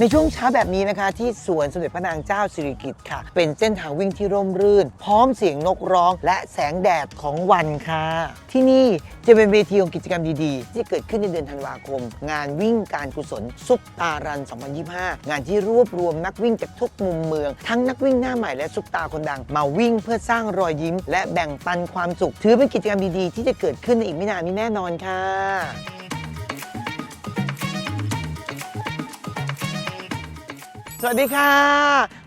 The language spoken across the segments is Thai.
ในช่วงเช้าแบบนี้นะคะที่สวนสมเด็จพระนางเจ้าสิริกิติ์ค่ะ เป็นเส้นทางวิ่งที่ร่มรื่น พร้อมเสียงนกร้อง และแสงแดดของวันค่ะ ที่นี่จะเป็นเวทีของกิจกรรมดีๆ ที่เกิดขึ้นในเดือนธันวาคม งานวิ่งการกุศลซุปตารัน 2025 งานที่รวบรวมนักวิ่งจากทุกมุมเมือง ทั้งนักวิ่งหน้าใหม่และซุปตาคนดัง มาวิ่งเพื่อสร้างรอยยิ้ม และแบ่งปันความสุข ถือเป็นกิจกรรมดีๆ ที่จะเกิดขึ้นในอีกไม่นานนี้แน่นอนค่ะ สวัสดีค่ะ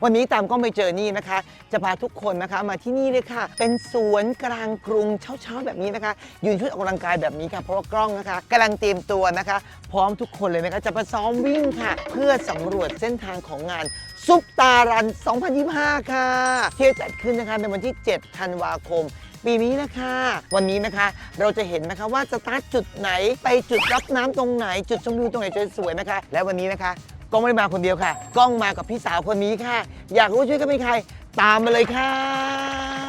วันนี้ตามกล้องไปเจอนี่นะคะ จะพาทุกคนนะคะมาที่นี่เลยค่ะ เป็นสวนกลางกรุงเช้าๆแบบนี้นะคะ ยืนชุดออกกำลังกายแบบนี้ค่ะเพราะว่ากล้องนะคะกำลังเตรียมตัวนะคะ พร้อมทุกคนเลยนะคะจะมาซ้อมวิ่งค่ะ เพื่อสำรวจเส้นทางของงานซุปตารัน 2025 ค่ะที่จะจัดขึ้นนะคะในวันที่ 7 ธันวาคมปีนี้นะคะ วันนี้นะคะเราจะเห็นนะคะว่าสตาร์ทจุดไหนไปจุดรับน้ำตรงไหน จุดชมวิวตรงไหนจะสวยนะคะ และวันนี้นะคะ กล้องไม่ได้มาคนเดียวค่ะ กล้องมากับพี่สาวคนนี้ค่ะ อยากรู้ช่วยกันเป็นใคร ตามมาเลยค่ะ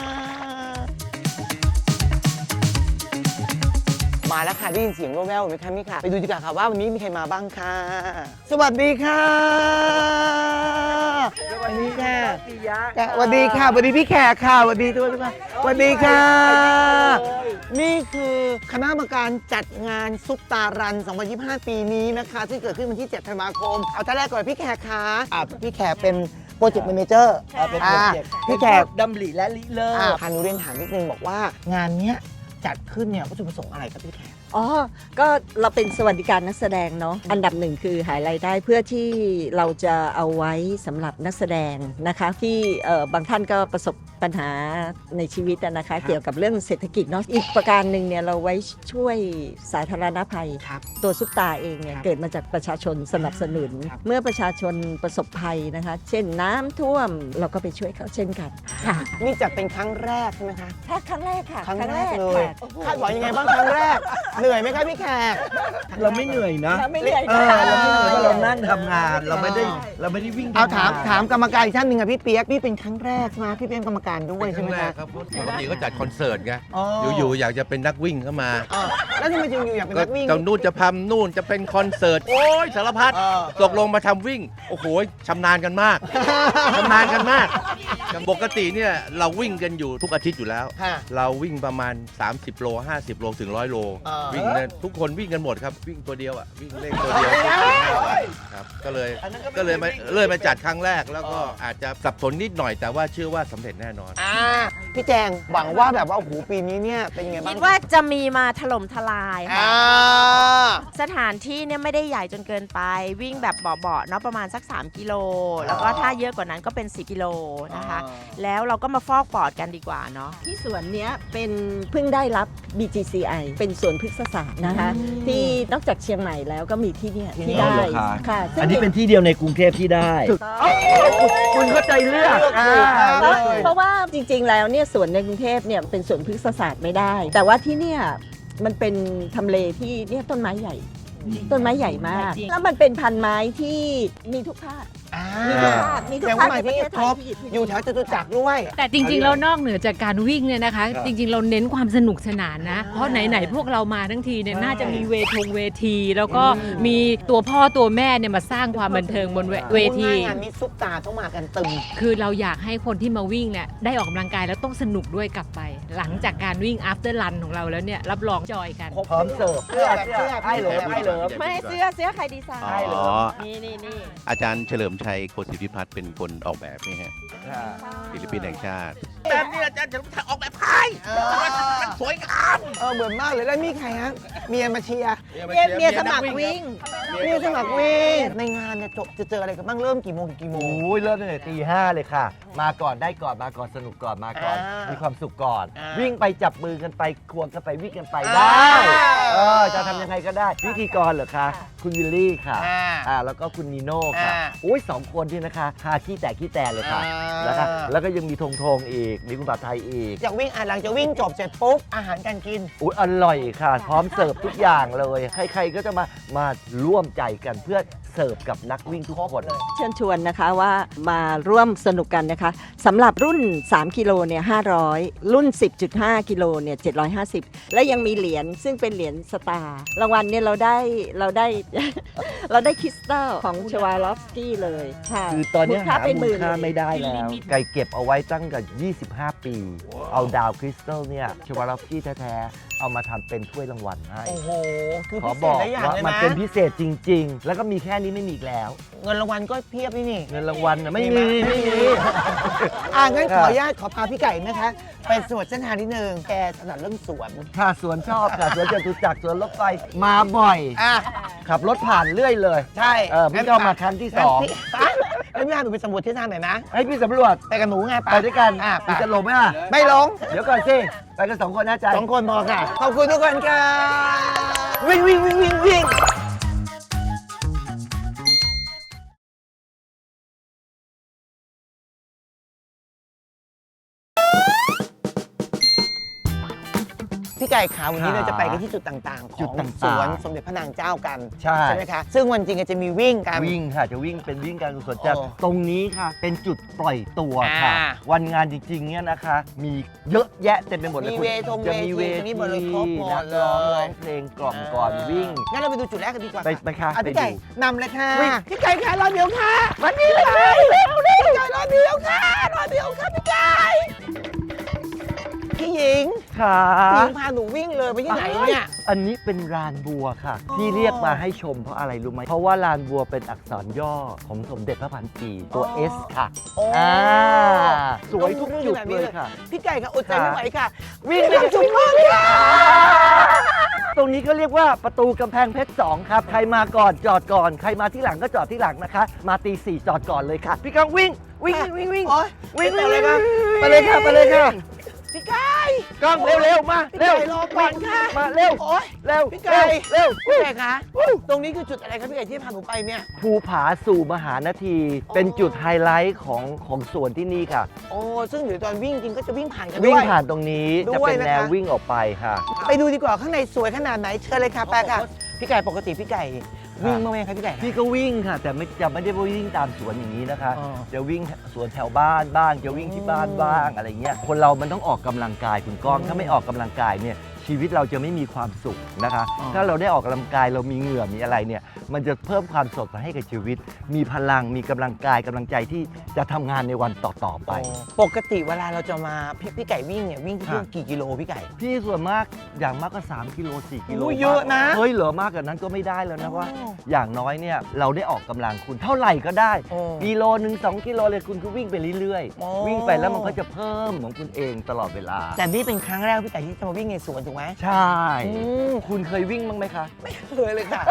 มาแล้วค่ะได้ยินเสียงแว่วๆไหมคะมี่ค่ะไปดูดีกว่าค่ะว่าวันนี้มีใครมาบ้างค่ะ สวัสดีค่ะสวัสดีค่ะค่ะสวัสดีค่ะสวัสดีพี่แขกค่ะสวัสดีทุกคนค่ะสวัสดีค่ะ นี่คือคณะกรรมการจัดงานซุปตารัน 2025 ปีนี้นะคะ ซึ่งเกิดขึ้นวันที่ 7 ธันวาคม เอาท่านแรกก่อนพี่แขกค่ะอะพี่แขกเป็นโปรเจกต์แมเนเจอร์อ่าเป็นโปรเจกต์พี่แขกดำริและลิเลิศอ่าพานุเรียนถามนิดนึงบอกว่างานเนี้ย จัดขึ้นเนี่ยวัตถุประสงค์อะไรครับพี่แขก อ๋อ ก็เราเป็นสวัสดิการนักแสดงเนาะ อันดับหนึ่งคือหารายได้เพื่อที่เราจะเอาไว้สำหรับนักแสดงนะคะ ที่เอ่อบางท่านก็ประสบปัญหาในชีวิตอะนะคะ เกี่ยวกับเรื่องเศรษฐกิจเนาะ อีกประการหนึ่งเนี่ยเราไว้ช่วยสาธารณภัยครับตัวซุปตาเองเนี่ยครับเกิดมาจากประชาชนสนับสนุนครับเมื่อประชาชนประสบภัยนะคะ เช่นน้ำท่วมเราก็ไปช่วยเขาเช่นกันค่ะนี่จัดเป็นครั้งแรกใช่ไหมคะถ้าครั้งแรกค่ะ ครั้งแรกเลยค่ะโอ้โหคาดหวังยังไงบ้างครั้งแรกเหนื่อยไหมครับพี่แขกเราไม่เหนื่อยนะไม่เหนื่อยเอนะอเราไม่เหนื่อยเพราะเรานั่งทำงานเราไม่ได้ใช่เราไม่ได้วิ่งเอาถามทำงนถามกรรมการอีกท่านหนึ่งอะพี่เปียกพี่เป็นครั้งแรกใช่ไหมพี่เป็นกรรมการด้วยเป็นคใช่รั้ไหมงแรคะกครับเพราะปกติก็จัดคอนเสิร์ตไงอ๋ออยู่ๆอยากจะเป็นนักวิ่งเข้ามาเออแล้วทำไมจึงอยู่อยากเป็นก็นักวิ่งจะนู่นจะพำนู่นจะเป็นคอนเสิร์ตโอ้ยสารพัดเออตกลงมาทำวิ่ง โอ้โหชำนาญกันมากชำนาญกันมากปกติเนี่ยเราวิ่งกันอยู่ทุกอาทิตย์อยู่แล้วค่ะเราวิ่งประมาณ 30 โล 50 โลถึง 100 โล เออ วิ่งเนี่ยทุกคนวิ่งกันหมดครับ วิ่งตัวเดียวอะ วิ่งเล่นตัวเดียวครับก็เลยก็เลยมาเลยมาจัดครั้งแรกแล้วก็อาจจะสับสนนิดหน่อยแต่ว่าเชื่อว่าสำเร็จแน่นอน อ่าพี่แจงหวังว่าแบบว่าโอ้โหปีนี้เนี่ยเป็นยังไงบ้าคิงดว่าจะมีมาถล่มทลายค่ะ อ่าสถานที่เนี่ยไม่ได้ใหญ่จนเกินไป วิ่งแบบเบาๆเนาะประมาณสัก 3 กิโล แล้วก็ถ้าเยอะกว่านั้นก็เป็น 10 กิโลนะคะแล้วเราก็มาฟอกปอดกันดีกว่าเนาะ ที่สวนเนี้ยเป็นเพิ่งได้รับ BGCI เป็นสวนพฤกษศาสตร์นะคะ ที่นอกจากเชียงใหม่แล้วก็มีที่เนี่ยที่อ๋อได้เหรอคะค่ะซึ่งอันนี้เป็นที่เดียวในกรุงเทพที่ได้ถูกต้องคุณเข้าใจเลือกอ่าเพราะเพราะว่าจริง ๆ แล้วเนี่ยสวนในกรุงเทพเนี่ยเป็นสวนพฤกษศาสตร์ไม่ได้ แต่ว่าที่เนี่ยมันเป็นทำเลที่เนี่ยต้นไม้ใหญ่ ต้นไม้ใหญ่มาก แล้วมันเป็นพันไม้ที่มีทุกภาค อ่ามีทุกภาคมีทุกแต่ภาว่าคหมายในที่ประเทศไทครยบที่ที่อยู่แถวจตุจักรด้วย แต่จริงๆแล้วนอกเหนือจากการวิ่งเนี่ยนะคะ ครับจริงๆ เราเน้นความสนุกสนานนะ เพราะไหนๆพวกเรามาทั้งทีเนี่ยน่าจะมีเวทงเวที แล้วก็มีตัวพ่อตัวแม่เนี่ยมาสร้างความบันเทิงบนเวเวที พูดง่ายๆงานนี้ซุปตาต้องมากันตึม คือเราอยากให้คนที่มาวิ่งเนี่ยได้ออกกำลังกายแล้วต้องสนุกด้วยกลับไป หลังจากการวิ่ง after run ของเราแล้วเนี่ย รับรองจอยกัน พร้อมเสิร์ฟเสื้อเสื้อไอ้เหลิมไอ้เหลิม ไม่เสื้อเสื้อใครดีไซน์อ๋อ นี่นี่นี่อาจารย์เฉลิมชัยโคศิพิพัฒน์เป็นคนออกแบบนี่ฮะ ศิลปินแห่งชาติ แบบนี้อาจารย์จะออกแบบพายมันสวยงามเออเหมือนมากเลยแล้วมีใครฮะเมียมาเชียร์เมียเมียสมัครวิ่งเมียสมัครวิ่งในงานเนี่ยจบจะเจออะไรกันบ้างเริ่มกี่โมงถึงกี่โมโอ้งยเริ่มตั้งแต่ตีห้าเลยค่ะ มาก่อนได้ก่อนมาก่อนสนุกก่อนมาก่อนอ่ามีมีความสุขก่อนอ่าวิ่งไปจับมือกันไปควงกันไปวิ่งกันไปอ่าได้ เออจะทำยังไงก็ได้พิธีกรเหรอคะคุณวิลลี่ค่ะอ่าอ่าแล้วก็คุณนีโน่ค่ะอ่าอุ้ยสองคนที่นะคะหาขี้แตกขี้แตนเลยค่ะอ่าแล้วก็แล้วก็ยังมีธงธงอีก มีคุณผัดไทยอีก จากวิ่งอะหลังจากวิ่งจบเสร็จปุ๊บ อาหารการกิน อุ้ยอร่อยค่ะ พร้อมเสิร์ฟทุกอย่างเลย ใครๆก็จะมามาร่วมใจกันเพื่อเสิร์ฟกับนักวิ่งทุกคนเชิญชวนนะคะว่ามาร่วมสนุกกันนะคะสำหรับรุ่น 3 กิโลเนี่ย500 รุ่น 10.5 กิโลเนี่ย750 และยังมีเหรียญซึ่งเป็นเหรียญสตาร์รางวัลเนี่ยเราได้เราได้ เราได้คริสตัลของชวาลอฟสกี้เลยค่ะคือตอนนี้มูลค่าหาเป็นหมูมื่ลนค่าเลยไม่ได้แล้วไก่เก็บเอาไว้ตั้งแต่25 ปี เอาดาวคริสตัลเนี่ยชวาลอฟสกี้แท้ๆ เอามาทำเป็นถ้วยรางวัลให้ โอ้โห คือขอพิเศบษอกหลายอย่างว่าเลยมันนะเป็นพิเศษจริง ๆ แล้วก็มีแค่นี้ไม่มีอีกแล้ว เงินรางวัลก็เพียบนี่นี่ เงินรางวัลน่ะไม่มีมีไหมไม่มี อ่างั้นคขรับออนุญาตขอพาพี่ไก่นะคะ ไปสวดเส้นทางนิดนึงแกถนัดเรื่องสวนค่ะสวนชอบค่ะสวนจตุจักรสวนรถไฟมาบ่อย อะขับรถผ่านเรื่อยเลย ใช่เออพี่ก็มาครั้งที่สอง งั้นพี่ อะงั้นพี่พาหนูไปสำรวจเส้นทางหน่อยนะ ให้พี่สำรวจไปกับหนูไงไปด้วยกันอะพี่จะลงไหมล่ะ ไม่ลงเดี๋ยวก่อนสิ ไปกันสองคนนะใจสองคนพอค่ะ ขอบคุณทุกคนค่ะ วิ่งวิ่งวิ่งวิ่งวิ่ง พี่ไก่ขาวันนี้ขาเราจะไปกันที่จุดต่างๆ ขจุอดงต่างๆสวนสมเด็จพระนางเจ้ากันใช่ ไหมคะ ซึ่งวันจริงก็จะมีวิ่งกัน วิ่งค่ะจะวิ่งเป็นวิ่งการกุศลจะโอ้ตรงนี้ค่ะ เป็นจุดปล่อยตัวค่ะ อ่าวันงานจริงๆเนี่ยนะคะ มีเยอะแยะเต็มไปหมดเลยมีคุณเวทงจะมีเวเวทีตรงนี้ทีหมดเลยครบหมดนักร้องเลย ร้องเพลงกล่อมก่อนวิ่ง งั้นเราไปดูจุดแรกกันดีกว่าไปไปค่ะอะไปพี่ไก่ดูนำเลยค่ะวิ่ง พี่ไก่ค่ะรอเดี๋ยวค่ะวันนี้เลยเร็วดิพี่ไก่รอเดี๋ยวค่ะรอเดี๋ยวค่ะพี่ไก่ พี่หญิงค่ะพี่หญิงพาหนูวิ่งเลยไปที่ไหนเนี่ย อันนี้เป็นลานบัวค่ะ ที่เรียกมาให้ชมเพราะอะไรรู้ไหม เพราะว่าลานบัวเป็นอักษรย่อของสมเด็จพระพันปีตัวอ๋อ S ค่ะโอ้อ่าสวยทุกจุดเลยค่ะ พี่ไก่ค่ะอดใจค่ะไม่ไหวค่ะ วิ่งพี่ไปไก่จุกมากค่ะตรงนี้ก็เรียกว่าประตูกำแพงเพชร2ครับ ใครมาก่อนจอดก่อน ใครมาที่หลังก็จอดที่หลังนะคะ มาตีสี่จอดก่อนเลยค่ะ พี่กังวิ่งวิ่งวิ่งวิ่งโอ๊ยวิ่งไปเลยค่ะไปเลยค่ะไปเลยค่ะ พี่ไก่กังเร็วเร็วๆมาพี่เร็วไก่รอก่อนค่ะมาเร็วโอ๊ยเร็วพี่ไก่ เร็วพี่เร็ว ไก่คะตรงนี้คือจุดอะไรครับพี่ไก่ที่พาหนูไปเนี่ย ภูผาสู่มหานาทีเป็นจุดไฮไลท์ของของสวนที่นี่ค่ะ โอ้ซึ่งเดี๋ยวตอนวิ่งจริงก็จะวิ่งผ่านกันวิ่งด้วยผ่านตรงนี้ด้วยจะเป็นแนวนะคะวิ่งออกไปค่ะ ไปดูดีกว่าข้างในสวยขนาดไหนเชิญเลยค่ะไปค่ะ พี่ไก่ปกติพี่ไก่ วิ่งบ้างไหมครับพี่ไก่พี่ก็วิ่งค่ะ แต่ไม่จะไม่ได้วิ่งตามสวนอย่างนี้นะคะ อ๋อจะวิ่งสวนแถวบ้านบ้าง จะวิ่งที่บ้านบ้างอะไรเงี้ยคนเรามันต้องออกกำลังกายคุณก้องอืมถ้าไม่ออกกำลังกายเนี่ย ชีวิตเราจะไม่มีความสุขนะคะอ๋อถ้าเราได้ออกกำลังกายเรามีเหงื่อมีอะไรเนี่ยมันจะเพิ่มความสดใสให้กับชีวิต มีพลังมีกำลังกายกำลังใจที่จะทำงานในวันต่อๆไป ปกติเวลาเราจะมาพี่พี่ไก่วิ่งเนี่ยวิ่งที่ค่ะกี่กิโลพี่ไก่ พี่ส่วนมากอย่างมากก็ 3 กิโล 4 กิโลโอ้ยเยอะนะเฮ้ยเหลือมากกว่านั้นก็ไม่ได้แล้วนะว่า โอ้อย่างน้อยเนี่ยเราได้ออกกำลังคุณเท่าไหร่ก็ได้ โอ้กิโลหนึ่งสองกิโลเลยคุณก็วิ่งไปเรื่อยโอ้ ๆ วิ่งไปแล้วมันก็จะเพิ่มของคุณเองตลอดเวลา แต่นี่เป็นครั้งแรกพี่ไก่ที่จะมาวิ่งในสวนถูกไหมใช่ อืมคุณเคยวิ่งบ้างไหมคะ ไม่เคยเลยค่ะ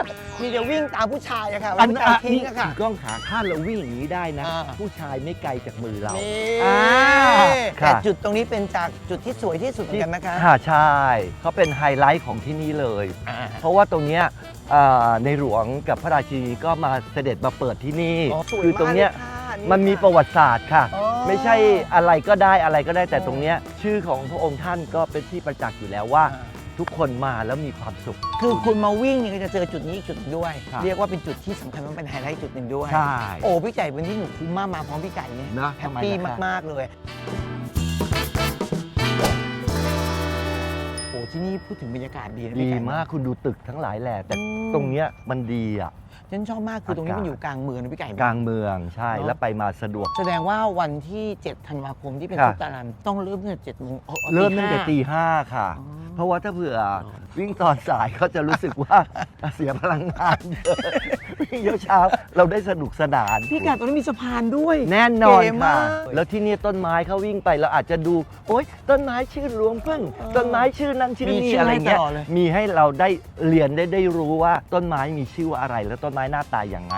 มีแต่วิ่งตามผู้ชายอะค่ะวันนี้ทิ้งอะค่ะคุณกล้องขาถ้าเราวิ่งอย่างนี้ได้นะ อ่า ผู้ชายไม่ไกลจากมือเรา นี่อ่าแต่ค่ะจุดตรงนี้เป็นจากจุดที่สวยที่สุดเหมือนกันนะคะค่ะใช่เขาเป็นไฮไลท์ของที่นี่เลย อ่า เพราะว่าตรงเนี้ยอ่าในหลวงกับพระราชินีก็มาเสด็จมาเปิดที่นี่ อ๋อสวยคือตรงเนี้ยมากเลยค่ะนี่มันมีค่ะประวัติศาสตร์ค่ะ อ๋อ ไม่ใช่อะไรก็ได้อะไรก็ได้แต่อ๋อตรงเนี้ยชื่อของพระองค์ท่านก็เป็นที่ประจักษ์อยู่แล้วว่า อ่า ทุกคนมาแล้วมีความสุข คือคุณมาวิ่งเนี่ยก็จะเจอจุดนี้อีกจุดหนึ่งด้วย ครับเรียกว่าเป็นจุดที่สำคัญมันเป็นไฮไลท์จุดหนึ่งด้วย ใช่โอ้พี่ไก่วันนี้หนูคุ้มมากมาพร้อมพี่ไก่เนี่ยนะแฮปทำไมปี้ล่ะคะมากๆเลยโอ้ที่นี่พูดถึงบรรยากาศดีนะดีพี่ไก่มากคุณดูตึกทั้งหลายแหละแต่อืมตรงเนี้ยมันดีอะ ฉันชอบมากคือตรงนี้อากาศมันอยู่กลางเมืองนะพี่ไก่กลางเมืองใช่เนอะแล้วไปมาสะดวก แสดงว่าวันที่ 7 ธันวาคมที่เป็นค่ะซุปตารันต้องเริ่มตั้งแต่7โมงอ๋ออ๋อเริ่มตั้งแต่ห้าตีห้าค่ะอ๋อเพราะว่าถ้าเผื่อวิ่งตอนสายก็จะรู้สึกว่าเสียพลังงานเยอะ วิ่งเช้าๆเราได้สนุกสนานพี่ไก่ตรงนี้มีสะพานด้วย แน่นอนเก๋มาค่ะ ก แล้วที่นี่ต้นไม้เขาวิ่งไปเราอาจจะดู โอ๊ยต้นไม้ชื่อหลวงพึ่งเออต้นไม้ชื่อนั่นชื่อมีนี่ชื่ออะไรเงี้ยให้ตลอดเลย มีให้เราได้เรียนได้ได้รู้ว่าต้นไม้มีชื่อว่าอะไร แล้วต้นไม้หน้าตาอย่างไง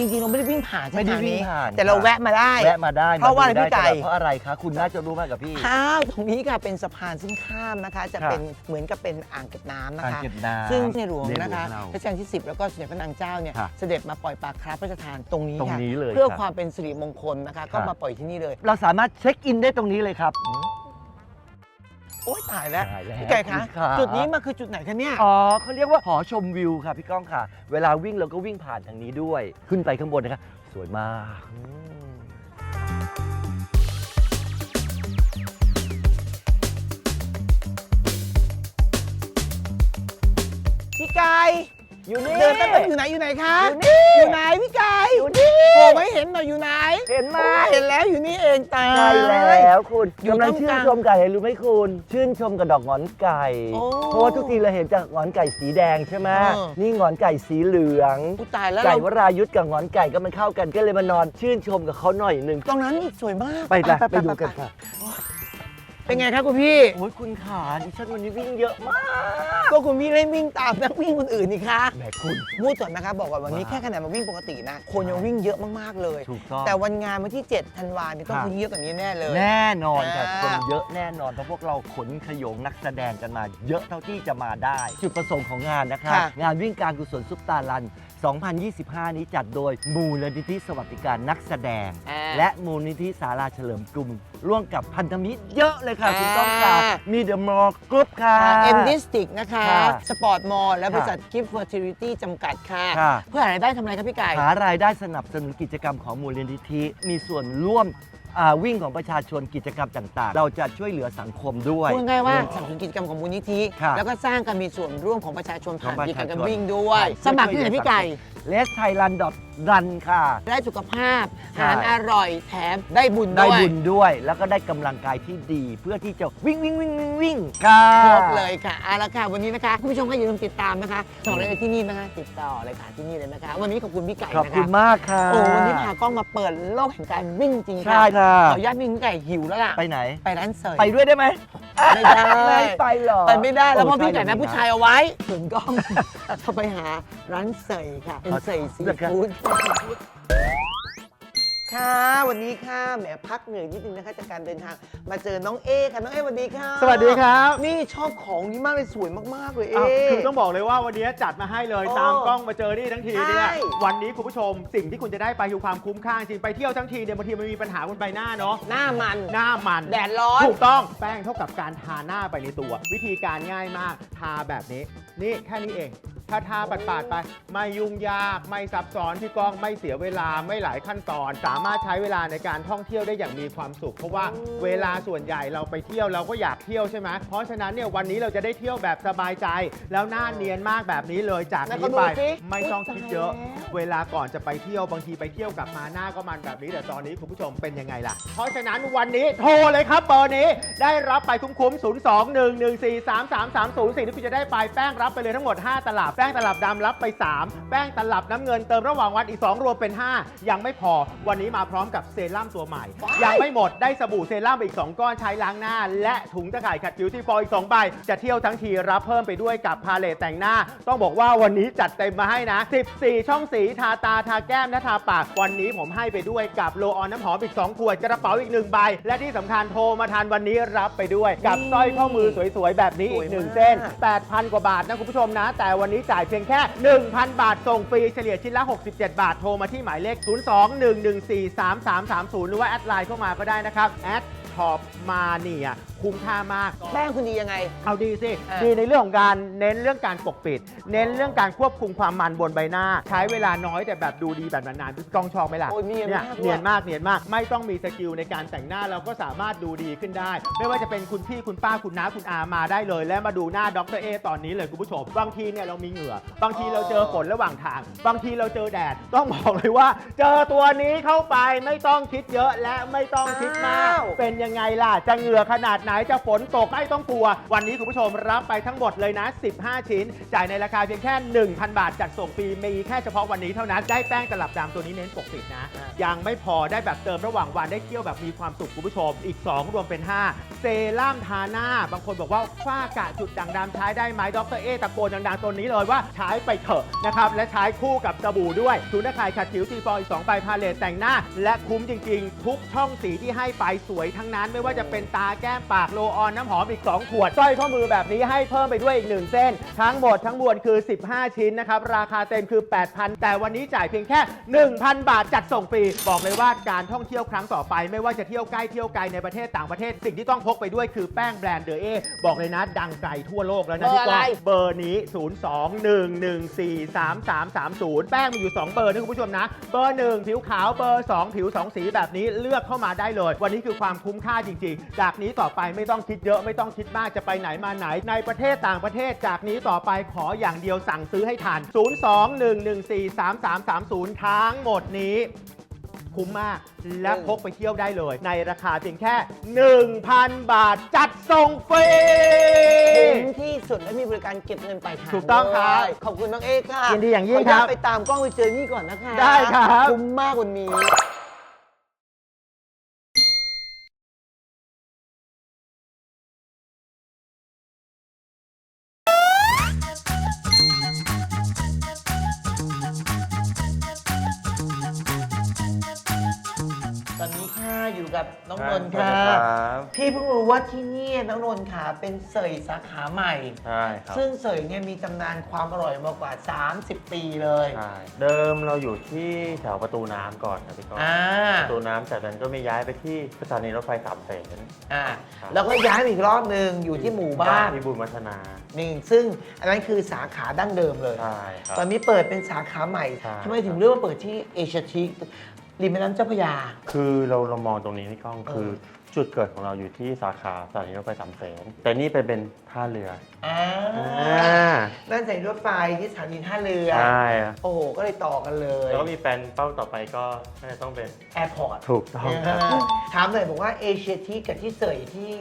จจริงๆ เราไม่ได้วิ่งผ่านเส้นไม่ได้ทางวิ่งนี้ ผ่านแต่เราแวะมาได้ แวะมาได้เพราะว่าอะไรมดูพี่ไก่ด้เพราะอะไรคะคุณน่าจะรู้มากกว่าพี่ ข้าวตรงนี้ค่ะเป็นสะพานซึ่งข้ามนะคะ จะค่ะ เป็นเหมือนกับเป็นอ่างเก็บน้ำนะอ่างคะ เก็บน้ำซึ่งในหลวงในหลวงนะคะเรา รัชกาลที่ 10 แล้วก็สมเด็จพระนางเจ้าเนี่ยค่ะเสด็จมาปล่อยปลาคราฟพระราชทานตรงนี้ตรงค่ะนี้เลยเพื่อครับความเป็นสิริมงคลนะคะ ก็ค่ะ มาปล่อยที่นี่เลย เราสามารถเช็คอินได้ตรงนี้เลยครับ โอ๊ยตายแล้วตายแล้วพี่ไก่คะค่ะจุดนี้มันคือจุดไหนคะเนี่ย อ๋อเขาเรียกว่าหอชมวิวค่ะพี่ก้องค่ะ เวลาวิ่งเราก็วิ่งผ่านทางนี้ด้วย ขึ้นไปข้างบนนะคะสวยมาก พี่ไก่ อยู่นี่ เดินแป๊บๆอยู่ไหนอยู่ไหนคะอยู่นี่ อยู่ไหนพี่ไก่อยู่นี่โผล่ไม่เห็นหน่อยอยู่ไหนเห็นไหมโอ้เห็นแล้วอยู่นี่เองตาย ใช่แล้วคุณอยู่กำลังท่ามชื่กนลางชมไก่เห็นรู้ไหมคุณ ชื่นชมกับดอกหงอนไก่ โอ้เพราะว่าทุกทีเราเห็นจากหงอนไก่สีแดงใช่ไหมเออ นี่หงอนไก่สีเหลือง อุ๊ยตายแล้วไก่เราวรายุทธ์กับหงอนไก่ก็มันเข้ากันก็เลยมานอน ชื่นชมกับเขาหน่อยหนึ่งตรงนั้นสวยมากไปจ้ะไปดูกันค่ะ เป็นไงครับคุณพี่โอ้ยคุณขาดิฉันวันนี้วิ่งเยอะมาก ก็คุณพี่เล่นวิ่งตามนักวิ่งคนอื่นนี่คะแหมคุณ พูดก่อนนะคะบอกก่อนวันนี้ว่าแค่ขนาดมาวิ่งปกตินะ คนยังวิ่งเยอะมากๆเลย ถูกต้องแต่วันงานวันที่ 7 ธันวาเนี่ยต้องค่ะคนเยอะกว่านี้แน่เลย แน่นอนค่ะอ่าคนเยอะแน่นอนเพราะพวกเราขนขโยงนักแสดงกันมาเยอะเท่าที่จะมาได้ จุดประสงค์ของงานนะคะ ค่ะ งานวิ่งการกุศลซุปตาลัน 2025 นี้จัดโดยมูลนิธิสวัสดิการนักแสดง อ่าและมูลนิธิสาราเฉลิมกรุงร่วมกับพันธมิตรเยอะเลยค่ะอ่าคุณต้องค่ะ มีเดอะมอลล์กรุ๊ปค่ะ เอ็มดิสติกนะคะ ค่ะสปอร์ตมอลและค่ะบริษัทกิฟต์เฟอร์ติลิตี้จำกัดค่ะ ค่ะ เพื่อหารายได้ทำอะไรครับพี่ไก่ หารายได้สนับสนุนกิจกรรมของมูลนิธิ มีส่วนร่วมอ่าวิ่งของประชาชนกิจกรรมต่างๆ เราจะช่วยเหลือสังคมด้วย พูดง่ายๆว่าสนับสนุนกิจกรรมของมูลนิธิ ค่ะแล้วก็สร้างการมีส่วนร่วมของประชาชนผ่านของประกิจชากรรชมนวิ่งด้วยใช่สมัครที่ไหนพี่ไก่เลสไทยรันดอท รันค่ะ ได้สุขภาพใช่ อาหารอร่อยแถมได้บุญได้ด้วยบุญด้วยแล้วก็ได้กำลังกายที่ดี เพื่อที่จะวิ่งวิ่งวิ่งวิ่งวิ่งค่ะครบเลยค่ะเอาละค่ะ วันนี้นะคะคุณผู้ชมก็อย่าลืมติดตามนะคะสองรายการที่นี่นะคะ ติดต่อเลยค่ะที่นี่เลยนะคะ วันนี้ขอบคุณพี่ไก่ขอบนะคุณคะมากค่ะโอ้วันนี้พากล้องมาเปิดโลกแห่งการวิ่งจริงค่ะใช่ค่ะ ขออนุญาตวิ่งพี่ไก่หิวแล้วล่ะไปไหน ไปร้านเสย ไปด้วยได้ไหมไม่ได้ไม่ไปหรอไปไม่ได้แล้วเพราะโอ้พี่ไก่ใช่นะผู้ชายเอาไว้ถึงกล้องเขาไปหาร้านเสยค่ะเป็นเสยซีเหรอครับฟู้ดค่ะ วันนี้ค่ะแหมพักเหนื่อยนิดนึงนะคะจากการเดินทางมาเจอน้องเอค่ะน้องเอสวัสดีค่ะสวัสดีครับ นี่ชอบของนี้มากเลยสวยมากๆเลยเอ อ้าวคือต้องบอกเลยว่าวันนี้จัดมาให้เลยโอ้ตามกล้องมาเจอนี่ทั้งทีเนี่ยใช่วันนี้คุณผู้ชมสิ่งที่คุณจะได้ไปคือความคุ้มค่าจริงไปเที่ยวทั้งทีเนี่ยบางทีมันมีปัญหาบนใบหน้าเนาะหน้ามัน หน้ามันแดดร้อน ถูกต้องแป้งเท่ากับการทาหน้าไปในตัว วิธีการง่ายมากทาแบบนี้ นี่แค่นี้เอง ถ้าทาปาดๆไป ไม่ยุ่งยาก ไม่ซับซ้อนพี่ก้องไม่เสียเวลาไม่หลายขั้นตอน สามารถใช้เวลาในการท่องเที่ยวได้อย่างมีความสุข เพราะว่าเวลาส่วนใหญ่เราไปเที่ยวเราก็อยากเที่ยวใช่ไหมเพราะฉะนั้นเนี่ยวันนี้เราจะได้เที่ยวแบบสบายใจ แล้วหน้าเนียนมากแบบนี้เลยจากแล้วนี้ก็ดูไปสิไม่ต้องคิดเยอะ อุ๊ยตายแล้ว เวลาก่อนจะไปเที่ยวบางทีไปเที่ยวกลับมาหน้าก็มันแบบนี้แต่ตอนนี้คุณผู้ชมเป็นยังไงล่ะ เพราะฉะนั้นวันนี้โทรเลยครับเบอร์นี้ได้รับไปคุ้มๆ 0 2 1 1 4 3 3 3 0สิ่งที่คุณจะได้ไปแป้งรับไปเลยทั้งหมด 5 ตลับแป้งตลับดำรับไป 3 แป้งตลับน้ำเงินเติมระหว่างวันอีก 2 รวมเป็น 5 ยังไม่พอ วันนี้มาพร้อมกับเซรั่มตัวใหม่ ยังไม่หมดได้สบู่เซรั่มไปอีก 2 ก้อนใช้ล้างหน้า และถุงตะข่ายขัดผิวที่ฟอยอีก 2 ใบ จะเที่ยวทั้งทีรับเพิ่มไปด้วยกับพาเลตแต่งหน้า ต้องบอกว่าวันนี้จัดเต็มมาให้นะ 14 ช่องสีทาตาทาแก้มและทาปาก วันนี้ผมให้ไปด้วยกับโลออนน้ำหอมอีก 2 ขวดกระเป๋าอีก 1 ใบ และที่สำคัญโทรมาทันวันนี้รับไปด้วย กับสร้อยข้อมือสวยๆแบบนี้อีก1เส้น 8,000 กว่าบาทนะคุณผู้ชมนะ แต่วันนี้จ่ายเพียงแค่ 1,000 บาท ส่งฟรีเฉลี่ยชิ้นละ 67 บาท โทรมาที่หมายเลข 02-114-3330 หรือว่าแอดไลน์เข้ามาก็ได้นะครับแอด อปมาเนียคุ้มค่ามาก แป้งคุณดียังไง เอาดีสิอะดีในเรื่องของการเน้นเรื่องการปกปิด เน้นเรื่องการควบคุมความมันบนใบหน้า ใช้เวลาน้อยแต่แบบดูดีแบบนานๆพี่กล้องชอบไหมล่ะโอ้ยเนียนยมากด้วย เนียนมากเนียนมาก ไม่ต้องมีสกิลในการแต่งหน้าเราก็สามารถดูดีขึ้นได้ ไม่ว่าจะเป็นคุณพี่คุณป้าคุณน้าคุณอามาได้เลย และมาดูหน้าดรเอตอนนี้เลยคุณผู้ชมบางทีเนี่ยเรามีเหงื่อ บางทีเราเจอฝนระหว่างทาง บางทีเราเจอแดดต้องบอกเลยว่า เจอตัวนี้เข้าไปไม่ต้องคิดเยอะและไม่ต้องคิดมากอ้าว เป็นยังยังไงล่ะ จะเหงื่อขนาดไหนจะฝนตกไม่ต้องกลัว วันนี้คุณผู้ชมรับไปทั้งหมดเลยนะ 15 ชิ้น จ่ายในราคาเพียงแค่ 1,000 บาทจัดส่งฟรีมีแค่เฉพาะวันนี้เท่านั้นได้แป้งตลับดำตัวนี้เน้นปกปิดนะ ยังไม่พอได้แบบเติมระหว่างวันได้เที่ยวแบบมีความสุขคุณผู้ชม อีก 2 รวมเป็น 5 เซรั่มทาหน้า บางคนบอกว่าฝ้ากระจุดด่างดำใช้ได้ไหมดรเอตะโกนดังๆตัวนี้เลยว่าใช้ไปเถอะนะครับและใช้คู่กับสบู่ด้วยทูน่าคายขัดผิวซีฟองอีก2ใบพาเลตแต่งหน้า และคุ้มจริง ๆ ทุกช่องสีที่ให้ไปสวยทั้งนั้นไม่ว่าจะเป็นตาแก้มปากโลออนน้ำหอมอีก 2 ขวดสร้อยข้อมือแบบนี้ให้เพิ่มไปด้วยอีก 1 เส้น ทั้งหมดทั้งมวลคือ 15 ชิ้นนะครับ ราคาเต็มคือ 8,000 แต่วันนี้จ่ายเพียงแค่ 1,000 บาทจัดส่งฟรี บอกเลยว่าการท่องเที่ยวครั้งต่อไป ไม่ว่าจะเที่ยวใกล้เที่ยวไกลในประเทศต่างประเทศ สิ่งที่ต้องพกไปด้วยคือแป้งแบรนด์เดอเอบอกเลยนะดังไกลทั่วโลกแล้วนะพี่ก้องเบอร์นี้ 02-114-3330 แป้งมีอยู่ 2 เบอร์นะคุณผู้ชมนะ เบอร์ 1 ผิวขาวเบอร์ 2 ผิว 2 สีแบบนี้เลือกเข้ามาได้เลย วันนี้คือความคุ้มค่าจริงๆ จากนี้ต่อไปไม่ต้องคิดเยอะไม่ต้องคิดมากจะไปไหนมาไหน ในประเทศต่างประเทศ จากนี้ต่อไปขออย่างเดียวสั่งซื้อให้ทัน 02-114-3330 ทั้งหมดนี้คุ้มมากและพกไปเที่ยวได้เลย ในราคาเพียงแค่ 1,000 บาทจัดส่งฟรีคุ้มที่สุดและมีบริการเก็บเงินปลายทางถูกต้องครับด้วยขอบคุณน้องเอกค่ะยินดีอย่างยิ่งขออนุญตครับ ไปตามกล้องไปเจอนี่ก่อนนะคะ ได้ครับ คุ้มมากวันนี้ อยู่กับน้องนนท์ค่ะ พี่เพิ่งรู้ว่าที่นี่น้องนนท์ค่ะเป็นเสยสาขาใหม่ ใช่ครับ ซึ่งเสยเนี่ยมีตำนานความอร่อยมากว่า 30 ปีเลย ใช่ เดิมเราอยู่ที่แถวประตูน้ำก่อนครับพี่ก้องอ่า ประตูน้ำจากนั้นก็มีย้ายไปที่สถานีรถไฟสามเสน อ่าครับ แล้วก็ย้ายมาอีกรอบหนึ่งอยู่ที่หมู่บ้านที่บุญวัฒนา นี่ซึ่งอันนั้นคือสาขาดั้งเดิมเลย ใช่ครับ ตอนนี้เปิดเป็นสาขาใหม่ใช่ ทำไมถึงเลือกมาเปิดที่เอเชียที ริมแม่น้ำเจ้าพระยา คือเราเรามองตรงนี้พี่ก้องเออ คือจุดเกิดของเราอยู่ที่สาขาสถานีรถไฟสามเสนแต่นี่เป็นเป็นท่าเรืออ่าอ่านั่นใส่รถไฟที่สถานีท่าเรือ ใช่โอ้โห ก็เลยต่อกันเลยแล้วก็มีแปลนเป้าต่อไปก็น่าจะต้องเป็นแอร์พอร์ต ถูกต้องครับ ถามหน่อยบอกว่าเอเชียทีกับที่เสยที่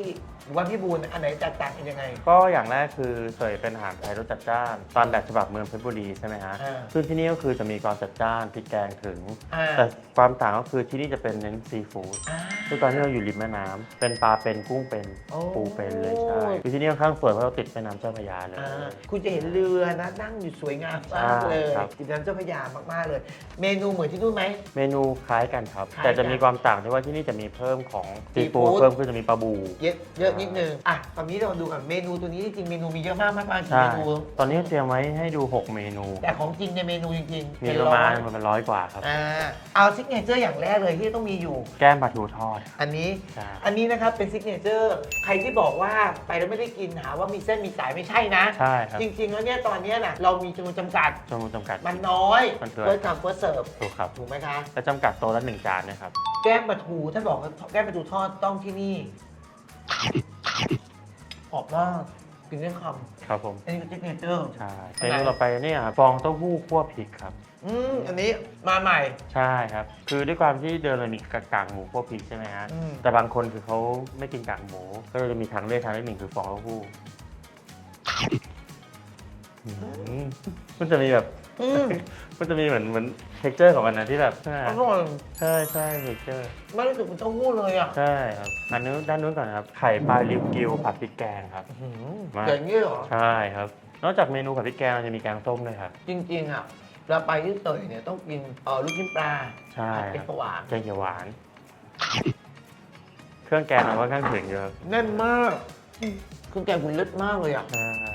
วัดพิบูลอันไหนแตกต่างกันยังไง ก็อย่างแรกคือเสยเป็นอาหารไทยรสจัดจ้านตามแบบฉบับเมืองเพชรบุรีใช่ไหมฮะอ่าซึ่งที่นี่ก็คือจะมีความจัดจ้านพริกแกงถึง อ่า แต่ความต่างก็คือที่นี่จะเป็นเน้นซีฟู้ดอ่า คือตอนที่เราอยู่ริมแม่น้ำเป็นปลาเป็นกุ้งเป็นโอ้ ปูเป็นเลยใช่คือที่นี่ค่อนข้างสวยเพราะเราติดแม่น้ำเจ้าพระยาเลย อ่าคุณจะเห็นเรือนะนั่งอยู่สวยงามมากเลยใช่ครับ ติดน้ำเจ้าพระยามากๆเลย เมนูเหมือนที่นู่นไหม เมนูคล้ายกันครับ คล้ายกันแต่จะมีความต่างที่ว่าที่นี่จะมีเพิ่มของซีซีฟู้ฟู้ด ดเพิ่มขึ้นจะมีปลาบู เยอะเยอะนิดนึงอะตอนนี้เราดูกันเมนูตัวนี้จริงๆเมนูมีเยอะมากมากมากกี่ใช่เมนู ตอนนี้เตรียมไว้ให้ดู 6 เมนู แต่ของจริงในยเมนูจริงๆมีเป็นประมาณอยมันเป็นร้อยกว่าครับ อ่าเอาซิกเนเจอร์อย่างแรกเลยที่ต้องมีอยู่ แก้มปลาทูทอดอันนี้ ใช่ อันนี้นะครับเป็นซิกเนเจอร์ใครที่บอกว่าไปแล้วไม่ได้กินหาว่ามีเส้นมีสายไม่ใช่นะ ใช่ครับจริง ๆ แล้วเนี่ยตอนเนี้ยนะเรามีจำนวนจำกัดจำนวนจำกัด มันน้อยมันเกินเฟิร์สคัมเฟิร์สเสิร์ฟถูกครับถูกไหมคะ และจำกัดโต๊ะละหนึ่งจานนะครับ แก้มปลาทูถ้าบอกว่าแก้มปลาทูทอดต้องที่นี่ หอมมากกินเรื่องคครับผมำอันนี้คือซิกเนเจอร์ ใช่เมนูต่อไปเนี่ยครับฟองเต้าหู้คั่วพริกครับ อืมอันนี้มาใหม่ ใช่ครับ คือด้วยความที่เดิมเรามีกากหมูคั่วพริกใช่ไหมฮะ อืม แต่บางคนคือเขาไม่กินกากหมู ก็เลยจะมีทางเลือกทางเลือกหนึ่งคือฟองเต้าหู้อืมมันจะมีแบบ อืมมันจะมีเหมือนเหมือน เท็กเจอร์ของมันนะที่แบบใช่อร่อยใช่ใช่เท็กเจอร์ ไม่รู้สึกเหมันเต้าหู้เลยอะใช่ครับอันนู้นด้านนู้นก่อนนะครับ ไข่ปลาลิวกิวผัดพริกแกงครับหืมมา อย่างนี้เหรอ ใช่ครับ นอกจากเมนูผัดพริกแกงเราจะมีแกงส้มด้วยครับ จริงๆอะเราไปที่เตยเนี่ยต้องกินเอ่อลูกชิ้นปลาใช่ผัดคเป็รันบปลาหวานแกงเขียวหวาน เครื่องแกงเราค่อนข้างถึงเยอะแน่นมากเครื่องแกงคุณเลิศมากเลยอะ ใช่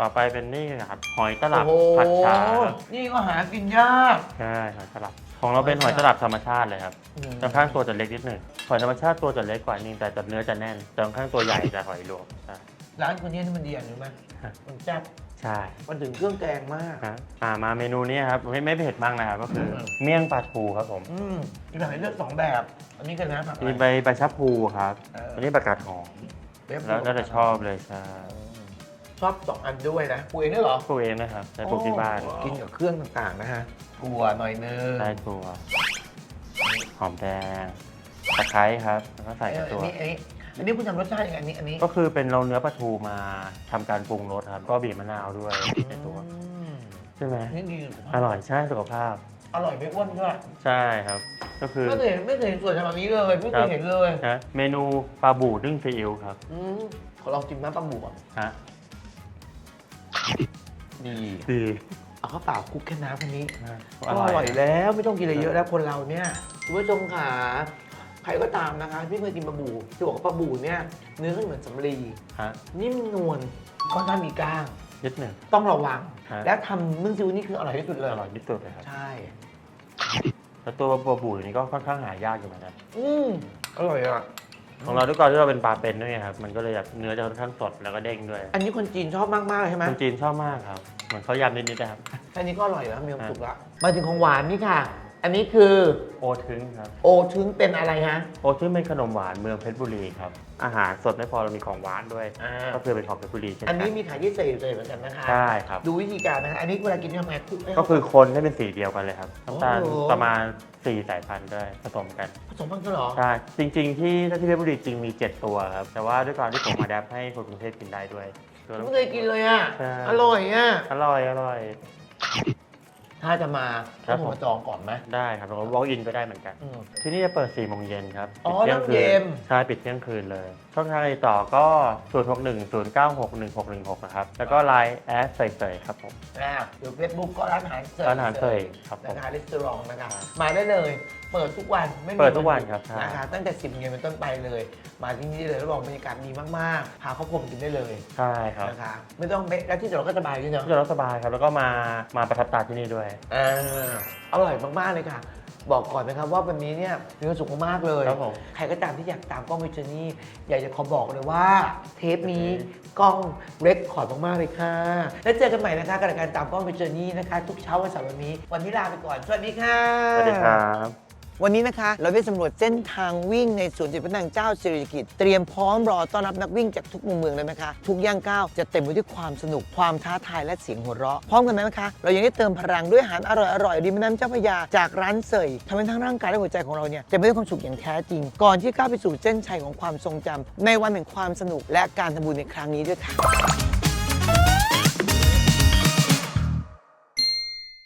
ต่อไปเป็นนี่ครับหอยตลับโอ้โหผัดชาครับนี่ก็หากินยากใช่หอยตลับ ของเราเป็นหอยตลับธรรมชาติเลยครับอืมค่อนข้างตัวจะเล็กนิดหนึ่งหอยธรรมชาติตัวจะเล็กกว่านี่แต่จะเนื้อจะแน่นแต่ค่อนข้างตัวใหญ่จะหอยรวมใช่ ร้านคนนี้นี่มันดีอย่างหนึงไหมฮะ มันแซ่บใช่มันถึงเครื่องแกงมาก ฮะอ่ามาเมนูนี้ครับไม่ไม่เผ็ดมากนะครับก็คืออืมเมี่ยงปลาทูครับผมอืมมีแบบให้เลือกสองแบบ อันนี้กันนะผักอะไรมีใบใบชะพูครับเอออั อันนี้ประกาศหอมเบบแล้วน่าจะชอบเลยใช่ ชอบสองอันด้วยนะปุยนี่เหรอปลูกเองนะครับใช้ปลูกที่บ้านกินกับเครื่องต่างๆนะฮะถั่วหน่อยนึงได้ตัวหอมแดงตะไคร้ครับแล้วก็ใส่กับตัวอันนี้อันนี้อันนี้คุณทำรสชาติยังไงอันนี้อันนี้ก็คือเป็นเราเนื้อปลาทูมาทำการปรุงรสครับ ก็บีบมะนาวด้วยในตัวใช่ไหมนี่ดีอร่อยใช่สุขภาพ อร่อยไม่อ้วนด้วยใช่ครับ ก็คือไม่เคยเห็นไม่เคยเห็นส่วนแบบนี้เลยไม่เคยเห็นเลยนะเมนูปลาบูนึ่งซีอิ๊วครับอืมขอลองกินน้ำปลาหมูอะฮะ ดีดีเอาข้าวเปล่าคลุกแค่น้ำแค่นี้อก็ร่ออยร่อยแล้วไม่ต้องกินอะไรเยอะแล้วคนเราเนี่ยคุณผู้ชมขาใครก็ตามนะคะที่เคยกินปลาบูที่บอกว่าปลาบูเนี่ยเนื้อเขาเหมือนสำลีฮะนิ่มนวลค่อนข้างมีกล้างนิดหนึ่งต้องระวังฮะและทำนึ่งซีอิ๊วนี่คืออร่อยที่สุดเลยอร่อยที่สุดเลยครับใช่แล้วตัวปลาบูนี่ก็ค่อนข้างหายากอยู่เหมือนกันอืมอร่อยอะ ของเราด้วยก่อนที่เราเป็นปลาเป็นด้วยไงครับ มันก็เลยแบบเนื้อจะค่อนข้างสดแล้วก็เด้งด้วยอันนี้คนจีนชอบมากๆเลยใช่ไหมคนจีนชอบมากครับ เหมือนเขายำนิดๆนะครับ แค่นี้ก็อร่อยแล้วมีความสุขละมาถึงของหวานนี่ค่ะ อันนี้คือโอทึงครับ โอทึงเป็นอะไรฮะ โอทึงเป็นขนมหวานเมืองเพชรบุรีครับ อาหารสดไม่พอเรามีของหวานด้วย อ่า ก็คือเป็นของเพชรบุรีเช่นอันกันี้นมีขายที่เซลเลยเหมือนกันนะคะใช่ครับ ดูวิธีการนะคะอันนี้เวลากินทำไงคลุกให้ก็คือคนให้เป็นสีเดียวกันเลยครับน้ำตาลโอ้โห ประมาณ 4 สายพันธุ์ด้วยผสมกัน ผสมกันก็เหรอ ใช่ จริง ๆ ที่ถ้าที่เพชรบุรีจริงมี 7 ตัวครับ แต่ว่าด้วยความที่ผมมาแดปให้คนกรุงเทพกินได้ด้วยตัวละ ไม่เคยกินเลยอะ ใช่ อร่อยอะ อร่อย อร่อย ถ้าจะมาครัต้อบงผมมาจองก่อนไหมได้ครับแล้วก็ walk in ก็ได้เหมือนกัน อืม ที่นี่จะเปิด4โมงเย็นครับอ๋อปิดเที่ยงคืเริ่มเย็นนใช่ ปิดเที่ยงคืนเลยช่องทางติดต่อก็ 0 6 1 0 9 6 1 6 1 6 นะครับ แล้วก็ Line แอดใส่ๆครับผม อ่าหรือเฟซบุ๊กก็ร้านอาหารเสริมร้านอาหารเสริมครับผม นะคะรีสอร์ทนะคะมาได้เลย เปิดทุกวันไม่มีเปิดทุกวันครับใช่ นะคะตั้งแต่ 10โมงเย็นเป็นต้นไปเลย มาที่นี่เลยแล้วบอกบรรยากาศดีมากๆ พาครอบครัวมากินได้เลยใช่ครับนะคะไม่ต้องไปแล้วที่จอดรถก็สบายด้วยเนาะจะรถสบายครับ แล้วก็มา มาประทับตาที่นี่ด้วย อ่าอร่อยมาก ๆ เลยค่ะ บอกก่อนนะครับว่าวันนี้เนี่ยมีความสุขมากๆเลย ครับผมใครก็ตามที่อยากตามกล้องวิจนี่อยากจะขอบอกเลยว่า เทปนี้กล้องเรคคอร์ดมากๆเลยค่ะ แล้วเจอกันใหม่นะคะกับรายการตามกล้องวิจนี่นะคะ ทุกเช้าวันเสาร์วันนี้ วันนี้ลาไปก่อน สวัสดีค่ะ สวัสดีครับ วันนี้นะคะ เราได้สำรวจเส้นทางวิ่งในสวนจิตพระนางเจ้าสิริกิติ์เตรียมพร้อมรอต้อนรับนักวิ่งจากทุกมุมเมืองเลยนะคะ ทุกย่างก้าวจะเต็มไปด้วยความสนุกความท้าทายและเสียงหัวเราะ พร้อมกันนั้นนะคะ เรายังได้เติมพลังด้วยอาหารอร่อยๆริมแม่น้ำเจ้าพระยาจากร้านเสยทำให้ทั้งร่างกายและหัวใจของเราเนี่ยเต็มไปด้วยความสุขอย่างแท้จริง ก่อนที่ก้าวไปสู่เส้นชัยของความทรงจำในวันแห่งความสนุกและการทำบุญในครั้งนี้ด้วยค่ะ